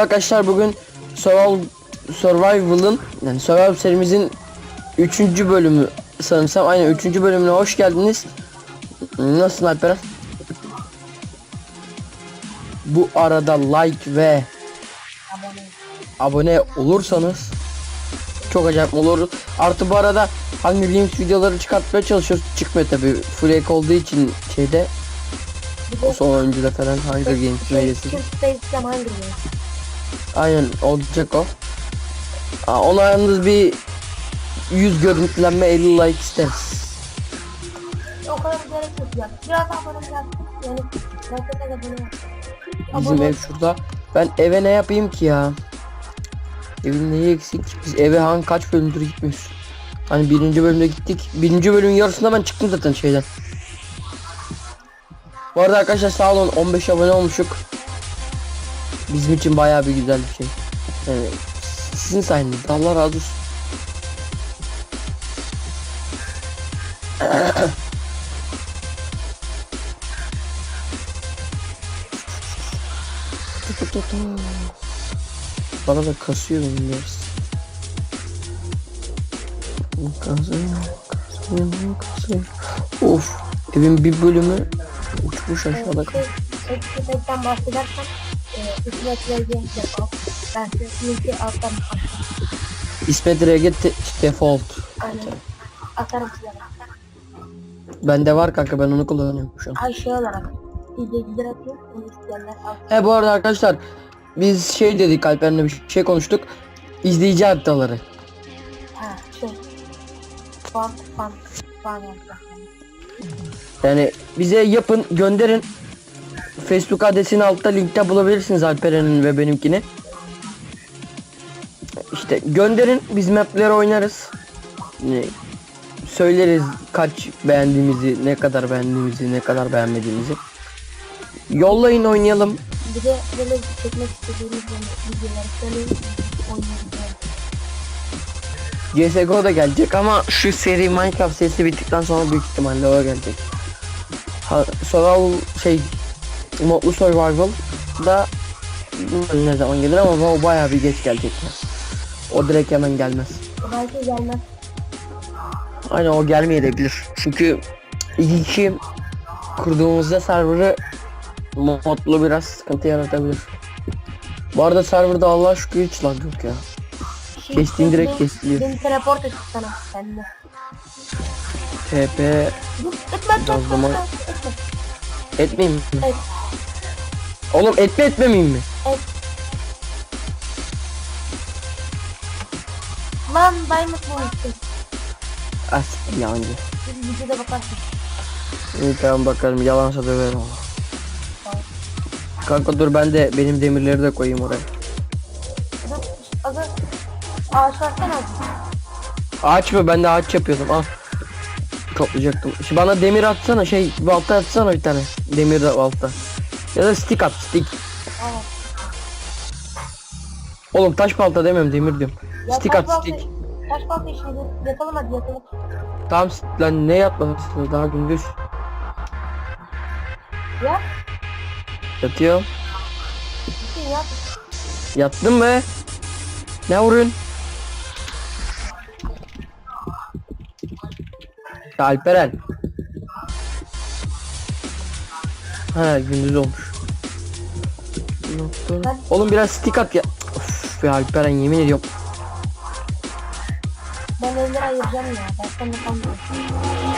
Arkadaşlar bugün Survival Survival'ın yani Survival serimizin 3. bölümü sanırsam aynen 3. bölümüne hoş geldiniz. Nasılsın Alperen? Bu arada like ve abone olursanız çok acayip olur. Artı bu arada Hunger Games videoları çıkartmaya çalışıyoruz. Çıkmıyor tabi. Ek olduğu için şeyde o son oyuncuda falan Hunger Games Space'den hangi mi? Aynen olacak o. Aa, ona yalnız bir 100 görüntülenme 50 like isteriz. O kadar gerek yok ya. Biraz abone yaptık. Yani gerçekten abone yaptık. Bizim ev şurada. Ben eve ne yapayım ki ya? Evin neyi eksik? Biz eve hangi kaç bölümdür gitmiyoruz? Hani birinci bölümde gittik. Birinci bölümün yarısında ben çıktım zaten şeyden. Bu arada arkadaşlar sağ olun 15 abone olmuşuk. Bizim için bayağı bir güzel bir şey. Yani sizin sayenizde Allah razı olsun. Bana da kasıyor benim biraz. Kasıyor, kasıyor, kasıyor. Of, evin bir bölümü uçmuş aşağıda kaldı. Space'den bahsedersem Ben. İsmet Reget te- default. Size. Bende var kanka ben onu kullanıyorum şu an. Ay. He bu arada arkadaşlar biz şey dedik Alper'le bir şey konuştuk. İzleyici haritaları. Yani bize yapın gönderin. Facebook adresini altta linkte bulabilirsiniz Alperen'in ve benimkini. İşte gönderin biz mapleri oynarız. Ne- Söyleriz kaç beğendiğimizi, ne kadar beğendiğimizi, ne kadar beğenmediğimizi. Yollayın oynayalım. Bir de böyle çekmek istediğimiz videoları söyleyin. CSGO da gelecek ama şu seri Minecraft serisi bittikten sonra büyük ihtimalle o gelecek. Ha, survival şey modlu survival da ne zaman gelir ama o bayağı bir geç gelecek. O direkt hemen gelmez. Belki gelmez. Aynen o gelmeyebilir. Çünkü iki kişi kurduğumuzda serverı modlu biraz sıkıntı yaratabilir. Bu arada serverda Allah şükür hiç lag yok ya. Şey, Kestiğin direkt kesiliyor. Beni teleport et sana kendine. TP O zaman- etme. etme. Etmeyeyim mi? Et. Oğlum etme etmemeyeyim mi? Lan diamond bulmuştum. As yancı. Bir videoda bakarsın. İyi tamam bakalım yalansa döverim ama. Kanka dur ben de benim demirleri de koyayım oraya. Dur azı ağaç versene. Ağaç mı? Ben de ağaç yapıyordum. Al. Toplayacaktım. Şimdi bana demir atsana şey balta atsana bir tane. Demir de balta. Ya da stick at stick. Tamam. Oğlum taş balta demiyorum demir diyorum. Ya Stick at balta- stick. Taş balta işini yatalım hadi yatalım. Tamam lan ne yatmasın daha gündüz. Ya Yatıyorum. bir şey yap. Yattın mı? Ne vuruyorsun? Alperen. Ha gündüz olmuş. Oğlum biraz stick at ya. Of ya Alperen yemin ediyorum. Ben evleri ayıracağım ya. Başka ne kalmıyor.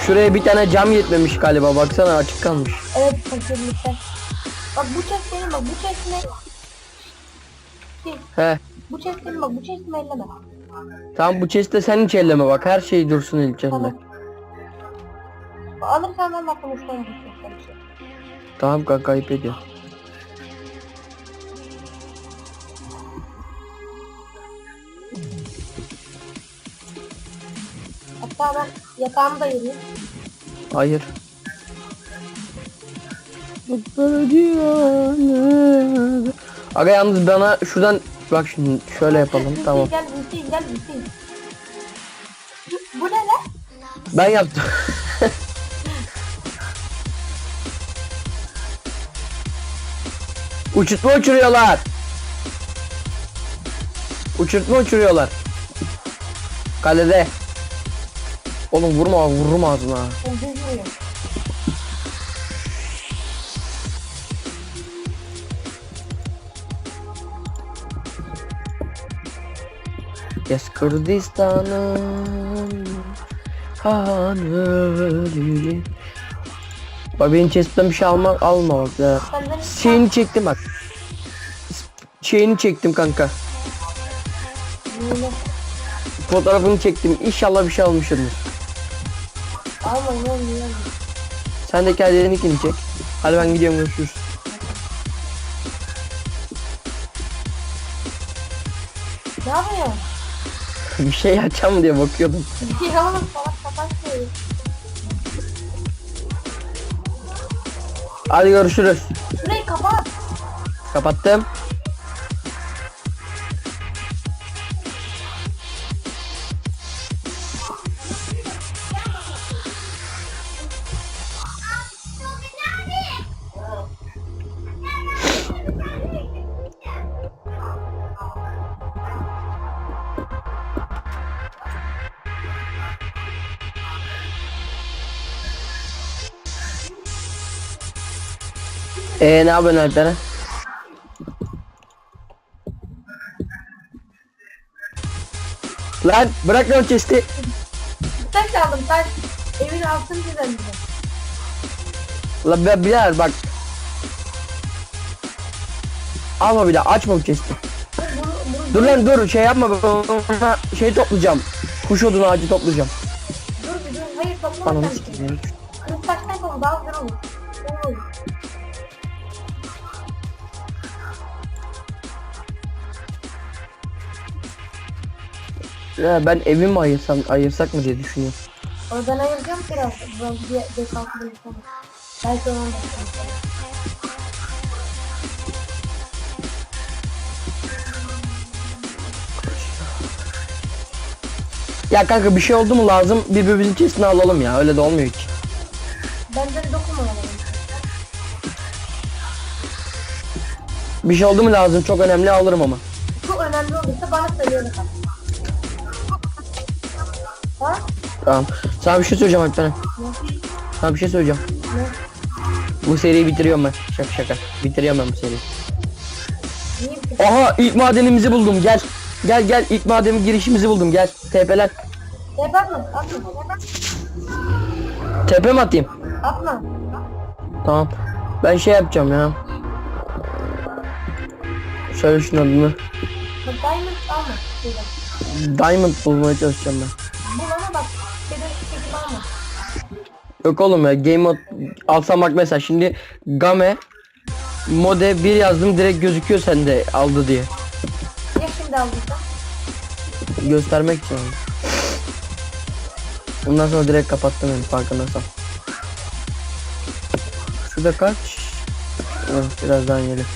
Şuraya bir tane cam yetmemiş galiba baksana açık kalmış. Evet fakirlikten. Bak bu chest benim bak bu chest ne? He. bu chest benim bak bu chest'imi elleme. Tamam bu chest'te sen hiç elleme bak her şey dursun içinde. Tamam. Alırsan bak konuşmam bir şey. Tamam kanka ayıp ediyor. Hatta ben yatağımı da ayırayım. Hayır. Aga yalnız bana şuradan bak şimdi şöyle yapalım Hüseyin tamam. Gel Hüseyin gel Hüseyin. Bu ne lan? Ben yaptım. Uçurtma uçuruyorlar. Uçurtma uçuruyorlar. Kalede. Oğlum vurma vururum ağzına. Yes Kürdistan'ın haneli. Bak benim chest'ten bir şey alma, alma bak ya. Şeyini çektim bak. Şeyini çektim kanka. Fotoğrafını çektim. İnşallah bir şey almışımdır. Alma yine yine. Sen de kendininkini çek. Hadi ben gidiyorum görüşürüz. Ne yapıyorsun? bir şey açacağım diye bakıyordum. Ya salak kapat Hadi görüşürüz. Şurayı kapat. Kapattım. Eee ne yapıyorsun Alperen? Lan bırak lan chest'i. Taş aldım taş. Evin altını düzenledim. Lan ben birader bak. Alma bir daha açma bu chest'i. Dur lan dur şey yapma ben şey toplayacağım. Kuş odunu ağacı toplayacağım. dur bir dur. Hayır toplama sikeyim. Kırık taştan yapalım daha olur. Olur. Ya ben evimi ayırsam ayırsak mı diye düşünüyorum. Oradan ayıracağım biraz. Ben bir bin sonra. Belki ona bakacağım. Ya kanka bir şey oldu mu lazım birbirimizin chest'ini alalım ya öyle de olmuyor hiç. Benden dokunma bana. Bir şey oldu mu lazım çok önemli alırım ama. Çok önemli olursa bana efendim. Ha? Tamam. Sana bir şey söyleyeceğim Alperen. Ne? Sana bir şey söyleyeceğim. Ne? Bu seriyi bitiriyorum ben. Şaka şaka. Bitiriyorum ben bu seriyi. Niye? Aha ilk madenimizi buldum gel. Gel gel ilk madenin girişimizi buldum gel. TP'len. Yapar mı? Atma. TP mi atayım? Atma. Tamam. Ben şey yapacağım ya. Şöyle şunun adını. Diamond alma. Diamond bulmaya çalışacağım ben. Bulana bak. Alma. Yok oğlum ya game mode alsam bak mesela şimdi game mode 1 yazdım direkt gözüküyor sende aldı diye. Ya şimdi aldıysan? Göstermek için. Ondan sonra direkt kapattım yani farkındaysan. Şurada kaç? Oh, birazdan gelir.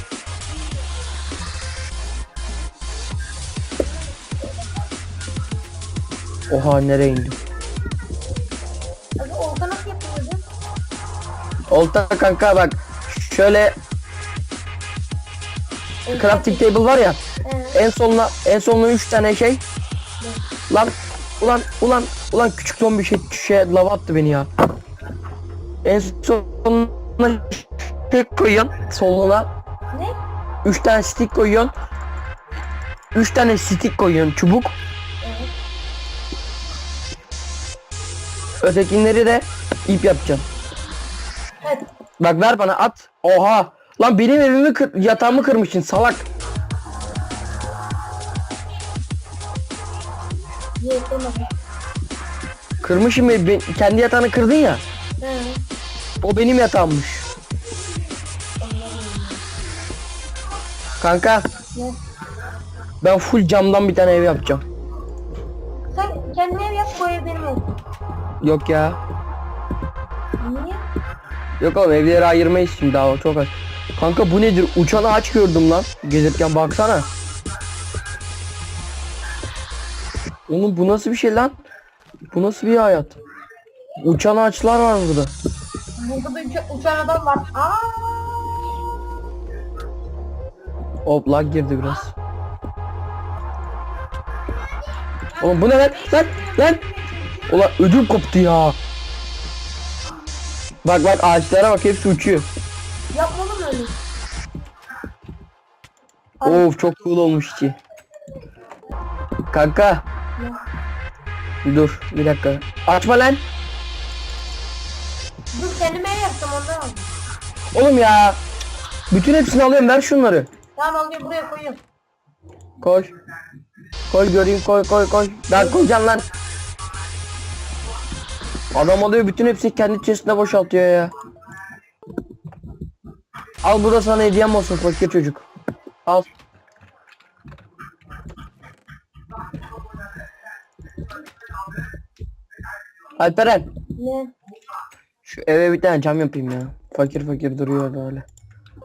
Oha nereye indim? Abi olta nasıl yapılıyordu? Olta kanka bak şöyle crafting table var ya Evet. en sonuna en sonuna 3 tane şey lan ulan ulan ulan küçük zombi şey şey lava attı beni ya en sonuna şey koyuyorsun soluna Ne? 3 tane stick koyuyorsun 3 tane stick koyuyorsun çubuk ötekinleri de ip yapacaksın Evet. bak ver bana at. Oha! Lan benim evimi kır, yatağımı kırmışsın salak. Kırmışım be, be- kendi yatağını kırdın ya. Evet. o benim yatağımmış. Kanka. Ne? ben full camdan bir tane ev yapacağım. Sen kendine ev yap bu ev benim olsun. Yok ya Niye? Yok oğlum evleri ayırmayız şimdi daha çok az. Kanka bu nedir? Uçan ağaç gördüm lan. Gelirken baksana. Oğlum bu nasıl bir şey lan? Bu nasıl bir hayat? Uçan ağaçlar var burada. Burada uça- uçan adam var. Aa! Hop lag girdi biraz. Oğlum bu ne lan? Lan lan. Ulan ödüm koptu ya. Bak bak ağaçlara bak hepsi uçuyor. Yapma oğlum öyle. Of çok cool olmuş içi. Kanka dur bir dakika. Açma lan. Dur kendime yaptım ondan aldım. Oğlum ya. Bütün hepsini alıyorum ver şunları. Tamam alıyorum buraya koyuyorum. Koy. Koy göreyim koy koy koy. Ben koyacağım lan. Adam alıyor bütün hepsini kendi chestine boşaltıyor ya. Al bu da sana hediyem olsun fakir çocuk. Al. Alperen Ne? şu eve bir tane cam yapayım ya. Fakir fakir duruyor böyle.